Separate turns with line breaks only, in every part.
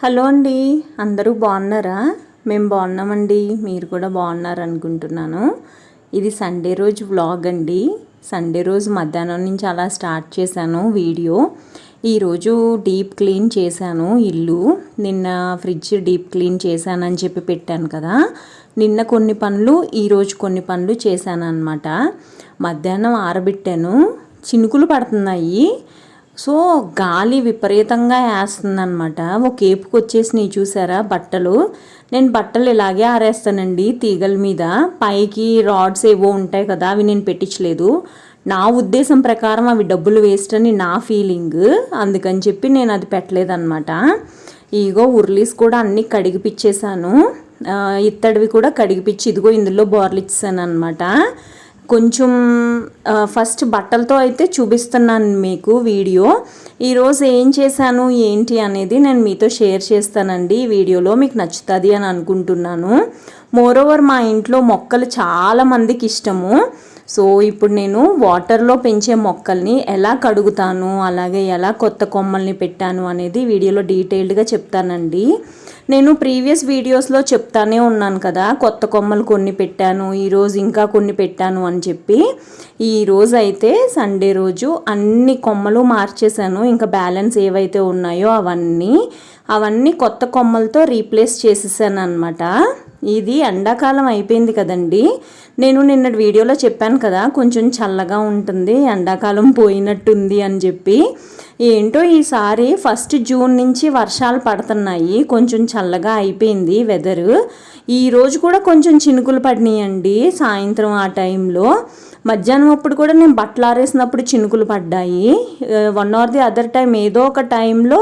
Hello అండి అందరూ బాగున్నారా? మేము బాగున్నామండి మీరు కూడా బాగున్నారు అనుకుంటున్నాను ఇది సండే రోజు వ్లాగ్ అండి. సండే రోజు మధ్యాహ్నం నుంచి అలా స్టార్ట్ చేశాను వీడియో. ఈరోజు డీప్ క్లీన్ చేశాను ఇల్లు. నిన్న ఫ్రిడ్జ్ డీప్ క్లీన్ చేశానని చెప్పి పెట్టాను కదా. నిన్న కొన్ని పనులు ఈరోజు కొన్ని పనులు చేశాను అనమాట మధ్యాహ్నం ఆరబెట్టాను. చినుకులు పడుతున్నాయి. సో గాలి విపరీతంగా వేస్తుందనమాట ఒక ఏపుకి వచ్చేసినాయి చూసారా బట్టలు? నేను బట్టలు ఇలాగే ఆరేస్తానండి తీగల మీద. పైకి రాడ్స్ ఏవో ఉంటాయి కదా అవి నేను పెట్టించలేదు. నా ఉద్దేశం ప్రకారం అవి డబ్బులు వేస్ట్ అని నా ఫీలింగ్. అందుకని చెప్పి నేను అది పెట్టలేదన్నమాట. ఇగో ఉర్లీస్ కూడా అన్నీ కడిగిపిచ్చేసాను. ఇత్తడివి కూడా కడిగిపిచ్చి ఇదిగో ఇందులో బోర్లు ఇచ్చాను అనమాట కొంచెం ఫస్ట్ బట్టలతో అయితే చూపిస్తున్నాను మీకు వీడియో. ఈరోజు ఏం చేశాను ఏంటి అనేది నేను మీతో షేర్ చేస్తానండి ఈ వీడియోలో మీకు నచ్చుతుంది అని అనుకుంటున్నాను. మోరోవర్ మా ఇంట్లో మొక్కలు చాలా మందికి ఇష్టము. సో ఇప్పుడు నేను వాటర్లో పెంచే మొక్కల్ని ఎలా కడుగుతాను అలాగే ఎలా కొత్త కొమ్మల్ని పెట్టాను అనేది వీడియోలో డీటెయిల్డ్గా చెప్తానండి. నేను ప్రీవియస్ వీడియోస్లో చెప్తానే ఉన్నాను కదా కొత్త కొమ్మలు కొన్ని పెట్టాను ఈరోజు ఇంకా కొన్ని పెట్టాను అని చెప్పి. ఈరోజు అయితే సండే రోజు అన్ని కొమ్మలు మార్చేశాను ఇంకా బ్యాలెన్స్ ఏవైతే ఉన్నాయో అవన్నీ. అవన్నీ కొత్త కొమ్మలతో రీప్లేస్ చేసేసాను అనమాట ఇది ఎండాకాలం అయిపోయింది కదండి. నేను నిన్న వీడియోలో చెప్పాను కదా కొంచెం చల్లగా ఉంటుంది ఎండాకాలం పోయినట్టుంది అని చెప్పి. ఏంటో ఈసారి ఫస్ట్ జూన్ నుంచి వర్షాలు పడుతున్నాయి కొంచెం చల్లగా అయిపోయింది వెదరు. ఈరోజు కూడా కొంచెం చినుకులు పడినాయండి సాయంత్రం ఆ టైంలో. మధ్యాహ్నం అప్పుడు కూడా నేను బట్టలు ఆరేసినప్పుడు చినుకులు పడ్డాయి. One or the other time ఏదో ఒక టైంలో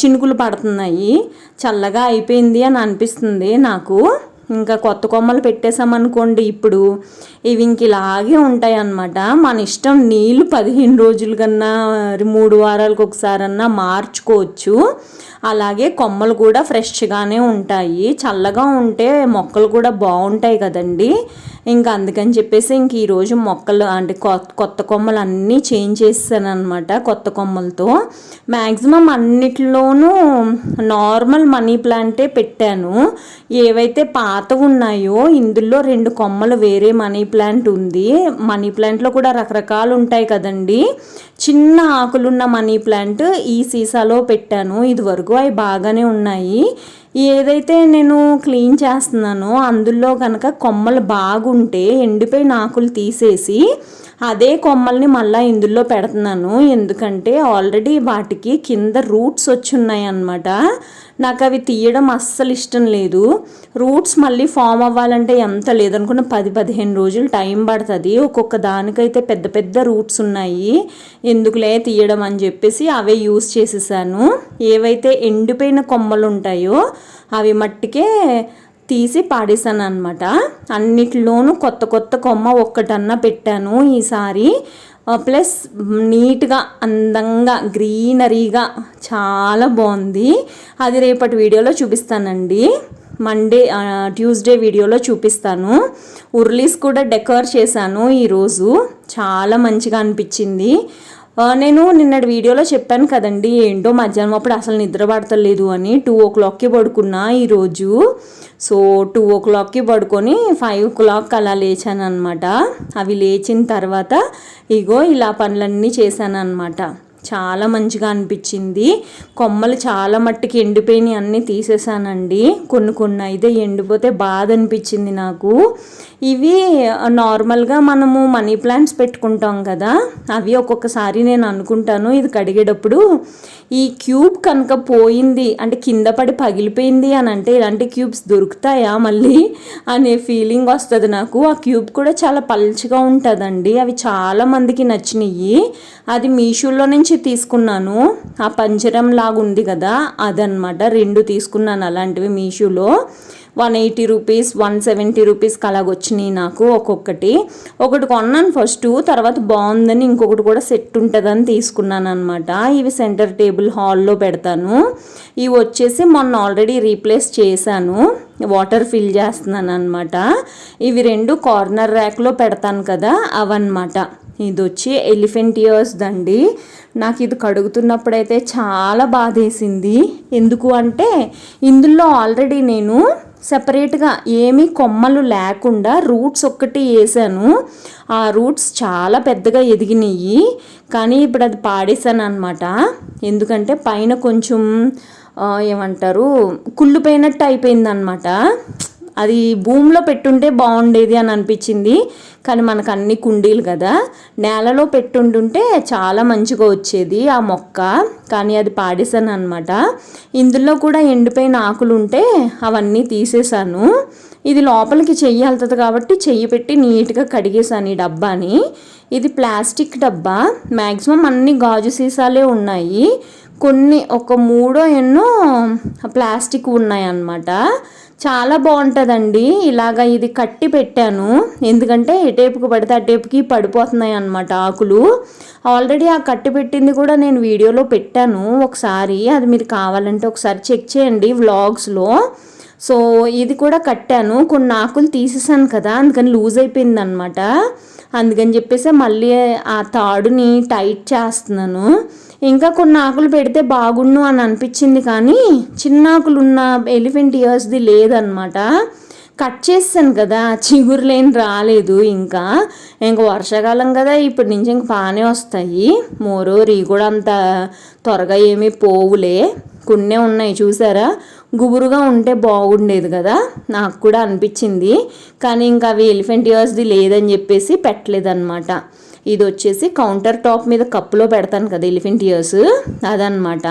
చినుకులు పడుతున్నాయి. చల్లగా అయిపోయింది అని అనిపిస్తుంది నాకు. ఇంకా కొత్త కొమ్మలు పెట్టేసామనుకోండి ఇప్పుడు ఇవి ఇంక ఇలాగే ఉంటాయి అన్నమాట మన ఇష్టం నీళ్ళు పదిహేను రోజుల కన్నా మూడు వారాలకు ఒకసారన్నా మార్చుకోవచ్చు. అలాగే కొమ్మలు కూడా ఫ్రెష్గానే ఉంటాయి. చల్లగా ఉంటే మొక్కలు కూడా బాగుంటాయి కదండి. ఇంకా అందుకని చెప్పేసి ఇంక ఈరోజు మొక్కలు అంటే కొత్త కొమ్మలు అన్నీ చేంజ్ చేస్తానమాట కొత్త కొమ్మలతో. మ్యాక్సిమం అన్నిటిలోనూ నార్మల్ మనీ ప్లాంటే పెట్టాను. ఏవైతే పాత ఉన్నాయో ఇందులో రెండు కొమ్మలు వేరే మనీ ప్లాంట్ ఉంది. మనీ ప్లాంట్లో కూడా రకరకాలు ఉంటాయి కదండి. చిన్న ఆకులున్న మనీ ప్లాంట్ ఈ సీసాలో పెట్టాను. ఇదివరకు అవి బాగానే ఉన్నాయి. ఏదైతే నేను క్లీన్ చేస్తున్నానో అందులో కనుక కొమ్మలు బాగుంటే ఎండిపోయిన ఆకులు తీసేసి అదే కొమ్మల్ని మళ్ళీ ఇందులో పెడుతున్నాను. ఎందుకంటే ఆల్రెడీ వాటికి కింద రూట్స్ వచ్చి ఉన్నాయి అన్నమాట నాకు అవి తీయడం అస్సలు ఇష్టం లేదు. రూట్స్ మళ్ళీ ఫామ్ అవ్వాలంటే ఎంత లేదనుకున్న పది పదిహేను రోజులు టైం పడుతుంది. ఒక్కొక్క దానికైతే పెద్ద పెద్ద రూట్స్ ఉన్నాయి. ఎందుకులే తీయడం అని చెప్పేసి అవే యూస్ చేసేసాను. ఏవైతే ఎండిపోయిన కొమ్మలు ఉంటాయో అవి మట్టికే తీసి పాడేశాను అనమాట అన్నిటిలోనూ కొత్త కొత్త కొమ్మ ఒక్కటన్నా పెట్టాను ఈసారి. ప్లస్ నీట్గా అందంగా గ్రీనరీగా చాలా బాగుంది. అది రేపటి వీడియోలో చూపిస్తానండి. మండే ట్యూస్డే వీడియోలో చూపిస్తాను. ఉర్లీస్ కూడా డెకర్ చేశాను ఈరోజు. చాలా మంచిగా అనిపించింది. నేను నిన్నటి వీడియోలో చెప్పాను కదండి ఏంటో మధ్యాహ్నం అప్పుడు అసలు నిద్ర పడతలేదు అని టూ ఓ క్లాక్కి పడుకున్నా ఈరోజు. సో టూ ఓ క్లాక్కి పడుకొని ఫైవ్ ఓ క్లాక్ అలా లేచాను అనమాట అవి లేచిన తర్వాత ఇగో ఇలా పనులన్నీ చేశాను అనమాట చాలా మంచిగా అనిపించింది. కొమ్మలు చాలా మట్టికి ఎండిపోయినాయి అన్నీ తీసేసానండి. కొన్ని కొన్ని అయితే ఎండిపోతే బాధ అనిపించింది నాకు. ఇవి నార్మల్గా మనము మనీ ప్లాంట్స్ పెట్టుకుంటాం కదా అవి ఒక్కొక్కసారి నేను అనుకుంటాను. ఇది కడిగేటప్పుడు ఈ క్యూబ్ కనుక పోయింది అంటే కింద పడి పగిలిపోయింది అని అంటే ఇలాంటి క్యూబ్స్ దొరుకుతాయా మళ్ళీ అనే ఫీలింగ్ వస్తుంది నాకు. ఆ క్యూబ్ కూడా చాలా పల్చగా ఉంటుందండి. అవి చాలా మందికి నచ్చినాయి అది మీషోలో నుంచి తీసుకున్నాను. ఆ పంజరం లాగా ఉంది కదా అదనమాట రెండు తీసుకున్నాను అలాంటివి మీషోలో. One eighty rupees one seventy రూపీస్కి అలాగొచ్చినాయి నాకు ఒక్కొక్కటి. ఒకటి కొన్నాను ఫస్ట్ తర్వాత బాగుందని ఇంకొకటి కూడా సెట్ ఉంటుందని తీసుకున్నాను అనమాట ఇవి సెంటర్ టేబుల్ హాల్లో పెడతాను. ఇవి వచ్చేసి మొన్న ఆల్రెడీ రీప్లేస్ చేశాను. వాటర్ ఫిల్ చేస్తున్నాను అనమాట ఇవి రెండు కార్నర్ ర్యాక్లో పెడతాను కదా అవన్నమాట. ఇది వచ్చి ఎలిఫెంట్ ఇయర్స్ దండి. నాకు ఇది కడుగుతున్నప్పుడైతే చాలా బాధేసింది. ఎందుకు అంటే ఇందులో ఆల్రెడీ నేను సపరేట్గా ఏమీ కొమ్మలు లేకుండా రూట్స్ ఒక్కటి వేసాను ఆ రూట్స్ చాలా పెద్దగా ఎదిగినాయి కానీ ఇప్పుడు అది పాడేశాను అనమాట ఎందుకంటే పైన కొంచెం ఏమంటారు కుళ్ళిపోయినట్టు అయిపోయిందనమాట అది భూమిలో పెట్టుంటే బాగుండేది అని అనిపించింది. కానీ మనకు అన్ని కుండీలు కదా. నేలలో పెట్టుంటుంటే చాలా మంచిగా వచ్చేది ఆ మొక్క. కానీ అది పాడేశాను అనమాట ఇందులో కూడా ఎండిపోయిన ఆకులు ఉంటే అవన్నీ తీసేసాను ఇది లోపలికి చెయ్యి వెళ్తుంది కాబట్టి చెయ్యి పెట్టి నీట్గా కడిగేసాను ఈ డబ్బాని. ఇది ప్లాస్టిక్ డబ్బా. మ్యాక్సిమం అన్ని గాజు సీసాలే ఉన్నాయి. కొన్ని ఒక మూడో ఎన్నో ప్లాస్టిక్ ఉన్నాయన్నమాట చాలా బాగుంటుందండి. ఇలాగ ఇది కట్టి పెట్టాను. ఎందుకంటే ఎటేపుకి పడితే అటేపుకి పడిపోతున్నాయి అన్నమాట ఆకులు. ఆల్రెడీ ఆ కట్టి పెట్టింది కూడా నేను వీడియోలో పెట్టాను ఒకసారి. అది మీరు కావాలంటే ఒకసారి చెక్ చేయండి వ్లాగ్స్లో. సో ఇది కూడా కట్టాను. కొన్ని ఆకులు తీసేసాను కదా అందుకని లూజ్ అయిపోయింది అనమాట అందుకని చెప్పేసి మళ్ళీ ఆ తాడుని టైట్ చేస్తున్నాను. ఇంకా కొన్ని ఆకులు పెడితే బాగుండు అని అనిపించింది కానీ చిన్న ఆకులు ఉన్న ఎలిఫెంట్ ఇయర్స్ది లేదనమాట కట్ చేస్తాను కదా చిగురులేని రాలేదు ఇంకా. ఇంకా వర్షాకాలం కదా ఇప్పటి నుంచి ఇంక బాగానే వస్తాయి. మోరోరి కూడా అంత త్వరగా ఏమీ పోవులే. కొన్నే ఉన్నాయి చూసారా? గుబురుగా ఉంటే బాగుండేది కదా నాకు కూడా అనిపించింది. కానీ ఇంకా అవి ఎలిఫెంట్ ఇయర్స్ది లేదని చెప్పేసి పెట్టలేదన్నమాట. ఇది వచ్చేసి కౌంటర్ టాప్ మీద కప్పులో పెడతాను కదా ఎలిఫెంట్ ఇయర్స్ అదనమాట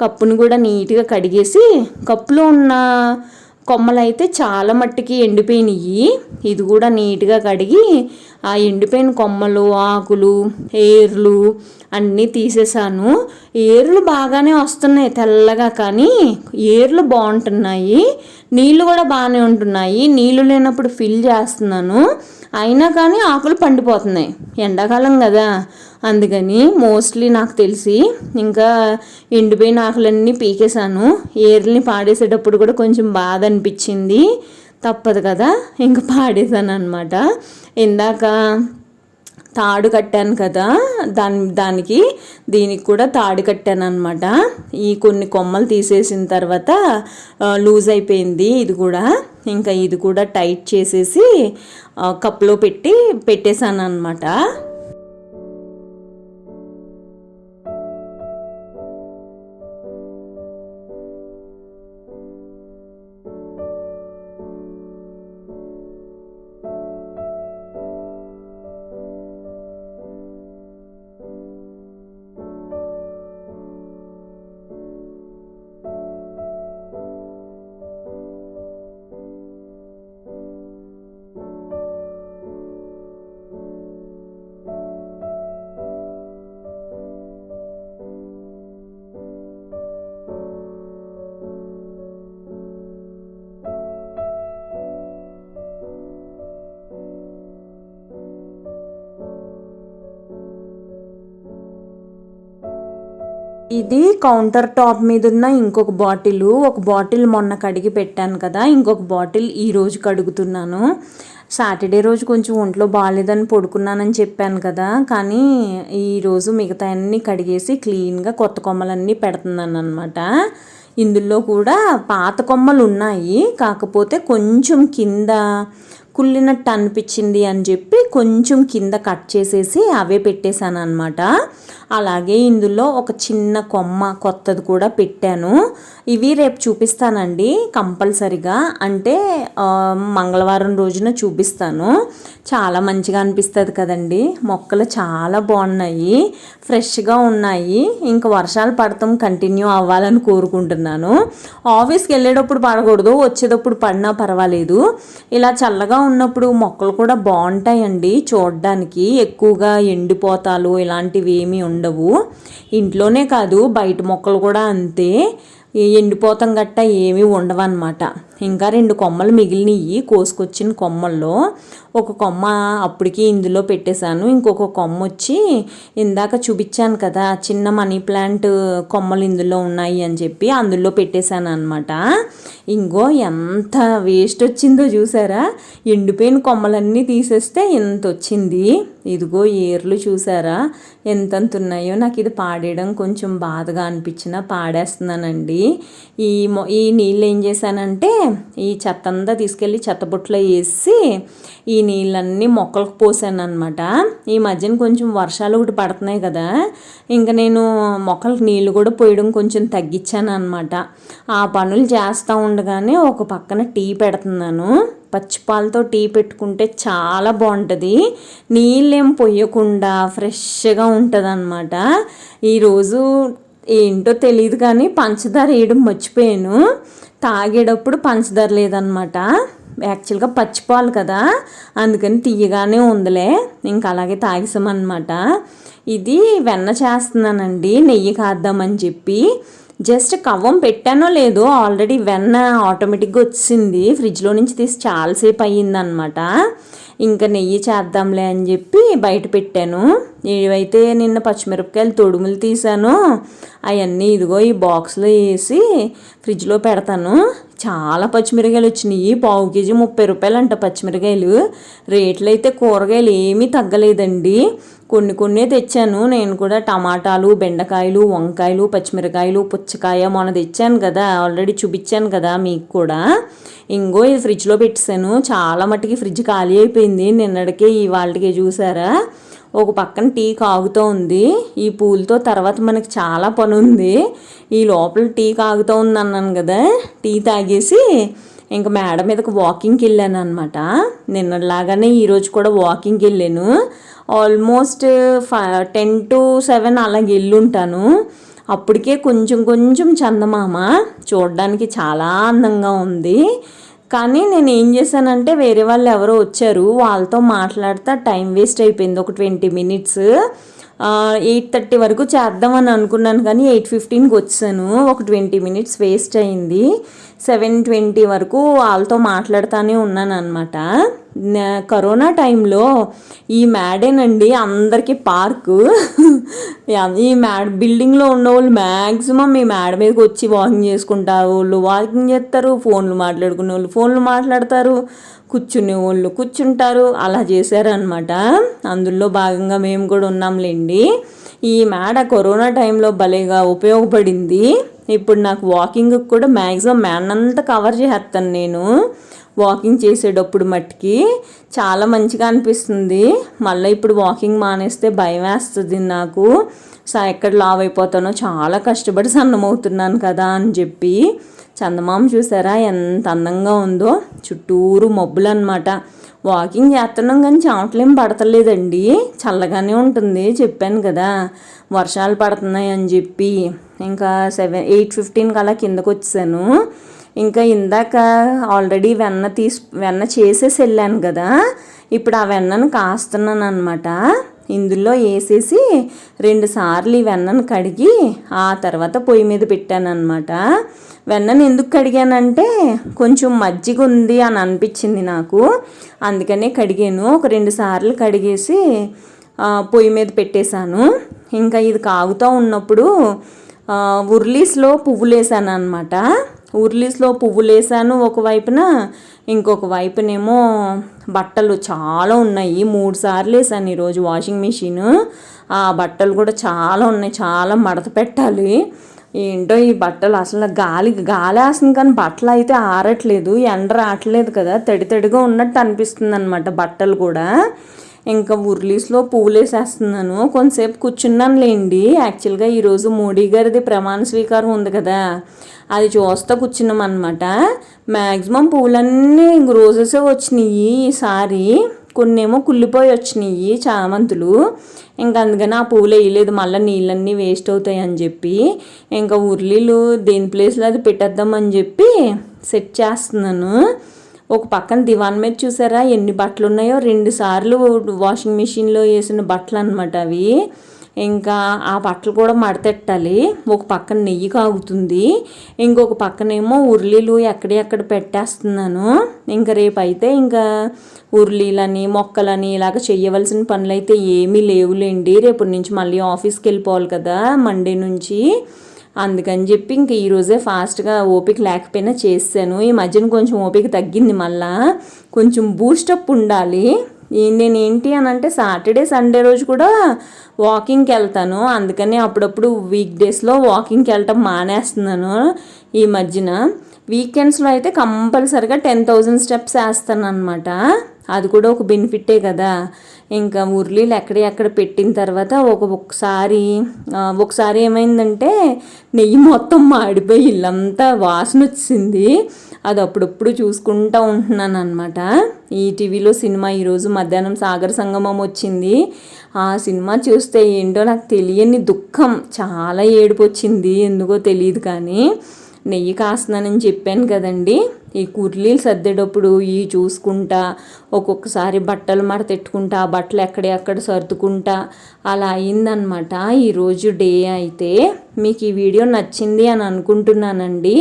కప్పును కూడా నీట్గా కడిగేసి కప్పులో ఉన్న కొమ్మలు అయితే చాలా మట్టికి ఎండిపోయినాయి ఇది కూడా నీట్గా కడిగి ఆ ఎండిపోయిన కొమ్మలు ఆకులు ఏర్లు అన్నీ తీసేసాను. ఏర్లు బాగానే వస్తున్నాయి తెల్లగా కానీ ఏర్లు బాగుంటున్నాయి. నీళ్ళు కూడా బాగానే ఉంటున్నాయి. నీళ్ళు లేనప్పుడు ఫిల్ చేస్తున్నాను. అయినా కానీ ఆకులు పండిపోతున్నాయి. ఎండాకాలం కదా. అందుకని మోస్ట్లీ నాకు తెలిసి ఇంకా ఎండిపోయిన ఆకులన్నీ పీకేశాను. ఏర్లని పాడేసేటప్పుడు కూడా కొంచెం బాధ అనిపించింది. తప్పదు కదా. ఇంకా పాడేశాను అనమాట ఇందాక తాడు కట్టాను కదా దాని దానికి దీనికి కూడా తాడు కట్టాను అనమాట ఈ కొన్ని కొమ్మలు తీసేసిన తర్వాత లూజ్ అయిపోయింది ఇది కూడా. ఇంకా ఇది కూడా టైట్ చేసేసి కప్లో పెట్టి పెట్టేశాను అనమాట ఇది కౌంటర్ టాప్ మీద ఉన్న ఇంకొక బాటిల్ ఒక బాటిల్ మొన్న కడిగి పెట్టాను కదా ఇంకొక బాటిల్ ఈ రోజు కడుగుతున్నాను. సాటర్డే రోజు కొంచెం ఒంట్లో బాగాలేదని పడుకున్నానని చెప్పాను కదా కానీ ఈరోజు మిగతా అన్నీ కడిగేసి క్లీన్గా కొత్త కొమ్మలన్నీ పెడుతున్నాను అనమాట ఇందులో కూడా పాత కొమ్మలు ఉన్నాయి కాకపోతే కొంచెం కింద కుళ్ళినట్టు అనిపించింది అని చెప్పి కొంచెం కింద కట్ చేసేసి అవే పెట్టేశాను అనమాట అలాగే ఇందులో ఒక చిన్న కొమ్మ కొత్తది కూడా పెట్టాను. ఇవి రేపు చూపిస్తానండి కంపల్సరిగా. అంటే మంగళవారం రోజున చూపిస్తాను. చాలా మంచిగా అనిపిస్తుంది కదండి. మొక్కలు చాలా బాగున్నాయి. ఫ్రెష్గా ఉన్నాయి. ఇంకా వర్షాలు పడతాం కంటిన్యూ అవ్వాలని కోరుకుంటున్నాను. ఆఫీస్కి వెళ్ళేటప్పుడు పడకూడదు వచ్చేటప్పుడు పడినా పర్వాలేదు. ఇలా చల్లగా ఉన్నప్పుడు మొక్కలు కూడా బాగుంటాయండి చూడడానికి. ఎక్కువగా ఎండిపోతాలు ఇలాంటివి ఏమీ ఉండవు. ఇంట్లోనే కాదు బయట మొక్కలు కూడా అంతే. ఎండిపోతాం గట్ట ఏమీ ఉండవన్నమాట. ఇంకా రెండు కొమ్మలు మిగిలినవి కోసుకొచ్చిన కొమ్మల్లో ఒక కొమ్మ అప్పటికి ఇందులో పెట్టేశాను. ఇంకొక కొమ్మ వచ్చి ఇందాక చూపించాను కదా చిన్న మనీ ప్లాంట్ కొమ్మలు ఇందులో ఉన్నాయి అని చెప్పి అందులో పెట్టేశాను అనమాట ఇంకో ఎంత వేస్ట్ వచ్చిందో చూసారా? ఎండిపోయిన కొమ్మలన్నీ తీసేస్తే ఇంత వచ్చింది ఇదిగో ఏర్లు చూసారా? ఎంతంత ఉన్నాయో నాకు ఇది పాడేయడం కొంచెం బాధగా అనిపించిన పాడేస్తున్నానండి. ఈ మొ- ఈ నీళ్ళు ఏం చేశానంటే ఈ చెత్త అంతా తీసుకెళ్ళి చెత్తబుట్టలో వేసి ఈ నీళ్ళన్నీ మొక్కలకు పోసాను అనమాట ఈ మధ్యన కొంచెం వర్షాలు ఒకటి పడుతున్నాయి కదా ఇంకా నేను మొక్కలకు నీళ్ళు కూడా పోయడం కొంచెం తగ్గించాను అనమాట ఆ పనులు చేస్తూ ఉండగానే ఒక పక్కన టీ పెడుతున్నాను. పచ్చిపాలతో టీ పెట్టుకుంటే చాలా బాగుంటుంది. నీళ్ళేం పొయ్యకుండా ఫ్రెష్గా ఉంటుంది అనమాట ఈరోజు ఏంటో తెలియదు కానీ పంచదార వేయడం మర్చిపోయాను. తాగేటప్పుడు పంచదార లేదనమాట యాక్చువల్గా పచ్చిపాలు కదా అందుకని తీయగానే ఉందిలే. ఇంకా అలాగే తాగిసామన్నమాట. ఇది వెన్న చేస్తున్నానండి నెయ్యి కాద్దామని చెప్పి. జస్ట్ కవ్వం పెట్టానో లేదో ఆల్రెడీ వెన్న ఆటోమేటిక్గా వచ్చింది. ఫ్రిడ్జ్లో నుంచి తీసి చాలాసేపు అయ్యిందనమాట ఇంకా నెయ్యి చేద్దాంలే అని చెప్పి బయట పెట్టాను. ఏవైతే నిన్న పచ్చిమిరపకాయలు తొడుములు తీసానో అవన్నీ ఇదిగో ఈ బాక్స్లో వేసి ఫ్రిడ్జ్లో పెడతాను. చాలా పచ్చిమిరకాయలు వచ్చినాయి. పావు కేజీ ముప్పై రూపాయలు అంట పచ్చిమిరకాయలు. రేట్లు అయితే కూరగాయలు ఏమీ తగ్గలేదండి. కొన్ని కొన్నే తెచ్చాను. నేను కూడా టమాటాలు బెండకాయలు వంకాయలు పచ్చిమిరకాయలు పుచ్చకాయ మొన్న తెచ్చాను కదా. ఆల్రెడీ చూపించాను కదా మీకు కూడా. ఇంగో ఇది ఫ్రిడ్జ్లో పెట్టేశాను. చాలా మట్టుకి ఫ్రిడ్జ్ ఖాళీ అయిపోయింది. నిన్నటికే ఇవాళకే చూసారా? ఒక పక్కన టీ కాగుతూ ఉంది. ఈ పూలతో తర్వాత మనకి చాలా పని ఉంది ఈ లోపల టీ కాగుతూ ఉంది అన్నాను కదా. టీ తాగేసి ఇంకా మేడ మీదకి వాకింగ్కి వెళ్ళాను అనమాట నిన్నలాగానే ఈరోజు కూడా వాకింగ్కి వెళ్ళాను. Almost five ten to seven అలాగే వెళ్ళుంటాను. అప్పటికే కొంచెం కొంచెం చందమామ చూడడానికి చాలా అందంగా ఉంది. కానీ నేను ఏం చేశానంటే వేరే వాళ్ళు ఎవరో వచ్చారు వాళ్ళతో మాట్లాడితే టైం వేస్ట్ అయిపోయింది. ఒక ట్వంటీ మినిట్స్ ఎయిట్ థర్టీ వరకు చేద్దామని అనుకున్నాను కానీ ఎయిట్ ఫిఫ్టీన్కి వచ్చాను. ఒక ట్వంటీ మినిట్స్ వేస్ట్ అయింది. సెవెన్ ట్వంటీ వరకు వాళ్ళతో మాట్లాడుతూనే ఉన్నాను అనమాట కరోనా టైంలో ఈ మ్యాడేనండి అందరికీ పార్కు. ఈ మ్యాడ్ బిల్డింగ్లో ఉన్న వాళ్ళు మ్యాక్సిమం ఈ మ్యాడ్ మీదకి వచ్చి వాకింగ్ చేసుకుంటారు వాళ్ళు. వాకింగ్ చేస్తారు ఫోన్లు మాట్లాడుకునే వాళ్ళు ఫోన్లు మాట్లాడతారు కూర్చునే వాళ్ళు కూర్చుంటారు అలా చేశారనమాట అందులో భాగంగా మేము కూడా ఉన్నాంలేండి. ఈ మేడ కరోనా టైంలో భలేగా ఉపయోగపడింది. ఇప్పుడు నాకు వాకింగ్ కూడా మ్యాక్సిమం మ్యాన్ అంతా కవర్ చేస్తాను నేను. వాకింగ్ చేసేటప్పుడు మట్టుకి చాలా మంచిగా అనిపిస్తుంది. మళ్ళీ ఇప్పుడు వాకింగ్ మానేస్తే భయం వేస్తుంది నాకు. సో ఎక్కడ లావ్ అయిపోతానో చాలా కష్టపడి సన్నమవుతున్నాను కదా అని చెప్పి. చందమామ చూసారా ఎంత అందంగా ఉందో? చుట్టూరు మబ్బులు అనమాట వాకింగ్ చేస్తున్నాం కానీ చెమటలేం పడతలేదండి. చల్లగానే ఉంటుంది. చెప్పాను కదా వర్షాలు పడుతున్నాయి అని చెప్పి. ఇంకా సెవెన్ ఎయిట్ ఫిఫ్టీన్కి అలా కిందకు వచ్చాను. ఇంకా ఇందాక ఆల్రెడీ వెన్న తీసి వెన్న చేసేసి వెళ్ళాను కదా. ఇప్పుడు ఆ వెన్నను కాస్తున్నాను అనమాట ఇందులో వేసేసి రెండు సార్లు ఈ వెన్నను కడిగి ఆ తర్వాత పొయ్యి మీద పెట్టాను అనమాట వెన్నను ఎందుకు కడిగానంటే కొంచెం మజ్జిగ ఉంది అని అనిపించింది నాకు. అందుకనే కడిగాను. ఒక రెండు సార్లు కడిగేసి పొయ్యి మీద పెట్టేశాను. ఇంకా ఇది కాగుతూ ఉన్నప్పుడు ఉర్లీస్లో పువ్వులు వేసాను అనమాట ఉర్లీస్లో పువ్వులు వేసాను ఒకవైపున ఇంకొక వైపునేమో బట్టలు చాలా ఉన్నాయి. మూడు సార్లు వేసాను ఈరోజు వాషింగ్ మిషన్. ఆ బట్టలు కూడా చాలా ఉన్నాయి. చాలా మడత పెట్టాలి. ఏంటో ఈ బట్టలు అసలు గాలి గాలి వేస్తుంది కానీ బట్టలు అయితే ఆరట్లేదు. ఎండ రావట్లేదు కదా. తడి తడిగా ఉన్నట్టు అనిపిస్తుంది అనమాట బట్టలు కూడా. ఇంకా ఉర్లీస్లో పువ్వులు వేసేస్తున్నాను కొంతసేపు కూర్చున్నాను లేండి యాక్చువల్గా ఈరోజు మోడీ గారిది ప్రమాణ స్వీకారం ఉంది కదా. అది చూస్తా కూర్చున్నాం అనమాట మ్యాక్సిమం పువ్వులన్నీ రోజెసే వచ్చినాయి ఈసారి కొన్నేమో కుళ్ళిపోయి వచ్చినాయి చామంతులు. ఇంకా అందుకని ఆ పువ్వులు వేయలేదు. మళ్ళీ నీళ్ళన్నీ వేస్ట్ అవుతాయి అని చెప్పి. ఇంకా ఉర్లీలు దేని ప్లేస్లో అది పెట్టేద్దామని చెప్పి సెట్ చేస్తున్నాను. ఒక పక్కన దివాన్ మీద చూసారా? ఎన్ని బట్టలు ఉన్నాయో రెండు సార్లు వాషింగ్ మిషన్లో వేసిన బట్టలు అనమాట అవి. ఇంకా ఆ బట్టలు కూడా మడతెట్టాలి. ఒక పక్కన నెయ్యి కాగుతుంది. ఇంకొక పక్కనేమో ఉర్లీలు ఎక్కడెక్కడ పెట్టేస్తున్నాను. ఇంకా రేపైతే ఇంకా ఉర్లీలని మొక్కలని ఇలాగ చేయవలసిన పనులు అయితే ఏమీ లేవులేండి. రేపటి నుంచి మళ్ళీ ఆఫీస్కి వెళ్ళిపోవాలి కదా మండే నుంచి. అందుకని చెప్పి ఇంక ఈరోజే ఫాస్ట్గా ఓపిక లేకపోయినా చేసాను ఈ మధ్యన కొంచెం ఓపిక తగ్గింది మళ్ళా. కొంచెం బూస్టప్ ఉండాలి. నేను ఏంటి అని అంటే సాటర్డే సండే రోజు కూడా వాకింగ్కి వెళ్తాను. అందుకని అప్పుడప్పుడు వీక్ డేస్లో వాకింగ్కి వెళ్ళటం మానేస్తున్నాను ఈ మధ్యన. వీకెండ్స్లో అయితే కంపల్సరిగా టెన్ థౌజండ్ స్టెప్స్ వేస్తాను అనమాట అది కూడా ఒక బెనిఫిటే కదా. ఇంకా ఉర్లీలు ఎక్కడ ఎక్కడ పెట్టిన తర్వాత ఒక ఒకసారి ఒకసారి ఏమైందంటే నెయ్యి మొత్తం మాడిపోయి ఇల్లంతా వాసన వచ్చింది. అది అప్పుడప్పుడు చూసుకుంటూ ఉంటున్నాను అనమాట ఈ టీవీలో సినిమా ఈరోజు మధ్యాహ్నం సాగర సంగమం వచ్చింది. ఆ సినిమా చూస్తే ఏంటో నాకు తెలియని దుఃఖం. చాలా ఏడుపు వచ్చింది. ఎందుకో తెలియదు కానీ. నెయ్యి కాస్తున్నానని చెప్పాను కదండి. ఈ కుర్లీలు సర్దేటప్పుడు ఇవి చూసుకుంటా ఒక్కొక్కసారి బట్టలు మడతెట్టుకుంటా ఆ బట్టలు ఎక్కడెక్కడ సర్దుకుంటా అలా అయిందనమాట ఈరోజు డే అయితే మీకు ఈ వీడియో నచ్చింది అని అనుకుంటున్నానండి.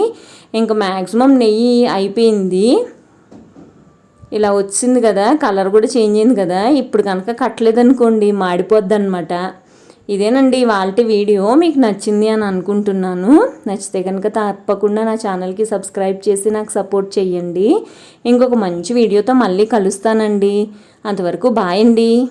ఇంకా మ్యాక్సిమం నెయ్యి అయిపోయింది. ఇలా వచ్చింది కదా కలర్ కూడా చేంజ్ అయింది కదా ఇప్పుడు కనుక కట్టలేదనుకోండి మాడిపోద్ది అనమాట ఇదేనండి వాళ్ళ వీడియో. మీకు నచ్చింది అని అనుకుంటున్నాను. నచ్చితే కనుక తప్పకుండా నా ఛానల్కి సబ్స్క్రైబ్ చేసి నాకు సపోర్ట్ చేయండి ఇంకొక మంచి వీడియోతో మళ్ళీ కలుస్తానండి. అంతవరకు బాయ్ అండి.